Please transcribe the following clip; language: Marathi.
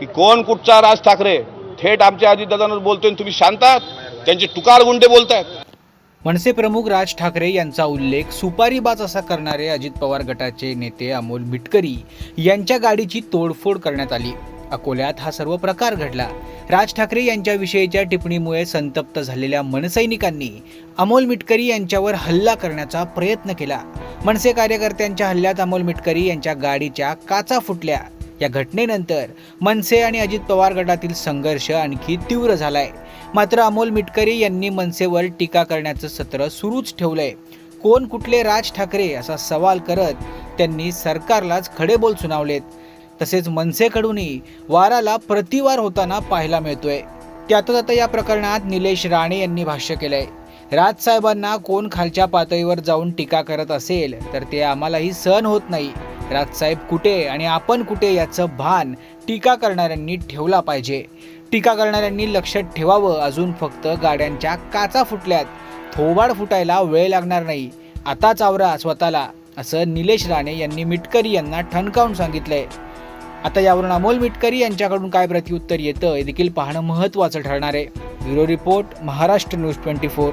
की कोण कुठचा राज ठाकरे? थेट आमच्या अजितदादांवर बोलतोय तुम्ही शांत त्यांचे टुकार गुंडे बोलतायत. मनसे प्रमुख राज ठाकरे यांचा उल्लेख सुपारीबाज असा करणारे अजित पवार गटाचे नेते अमोल मिटकरी यांच्या गाडीची तोडफोड करण्यात आली. अकोल्यात हा सर्व प्रकार घडला. राज ठाकरे यांच्याविषयीच्या टिप्पणीमुळे संतप्त झालेल्या मनसैनिकांनी अमोल मिटकरी यांच्यावर हल्ला करण्याचा प्रयत्न केला. मनसे कार्यकर्त्यांच्या हल्ल्यात अमोल मिटकरी यांच्या गाडीच्या काचा फुटल्या. या घटनेनंतर मनसे आणि अजित पवार गटातील संघर्ष आणखी तीव्र झालाय. मात्र अमोल मिटकरी यांनी मनसेवर टीका करण्याचं सत्र सुरूच ठेवलंय. कोण कुठले राज ठाकरे असा सवाल करत त्यांनी सरकारलाच खडे बोल सुनावलेत. तसेच मनसेकडूनही वाराला प्रतिवार होताना पाहायला मिळतोय. त्यातच आता या प्रकरणात निलेश राणे यांनी भाष्य केलंय. राजसाहेबांना कोण खालच्या पातळीवर जाऊन टीका करत असेल तर ते आम्हालाही सहन होत नाही. राजसाहेब कुठे आणि आपण कुठे याचं भान टीका करणाऱ्यांनी ठेवला पाहिजे? टीका करणाऱ्यांनी लक्षात ठेवावं. अजून फक्त गाड्यांच्या काचा फुटल्यात. थोबाड फुटायला वेळ लागणार नाही. आताच आवरा स्वतःला असं निलेश राणे यांनी मिटकरी यांना ठणकावून सांगितलंय. आता यावरून अमोल मिटकरी यांच्याकडून काय प्रत्युत्तर येतं हे देखील पाहणं महत्त्वाचं ठरणार आहे. Bureau report Maharashtra news twenty four.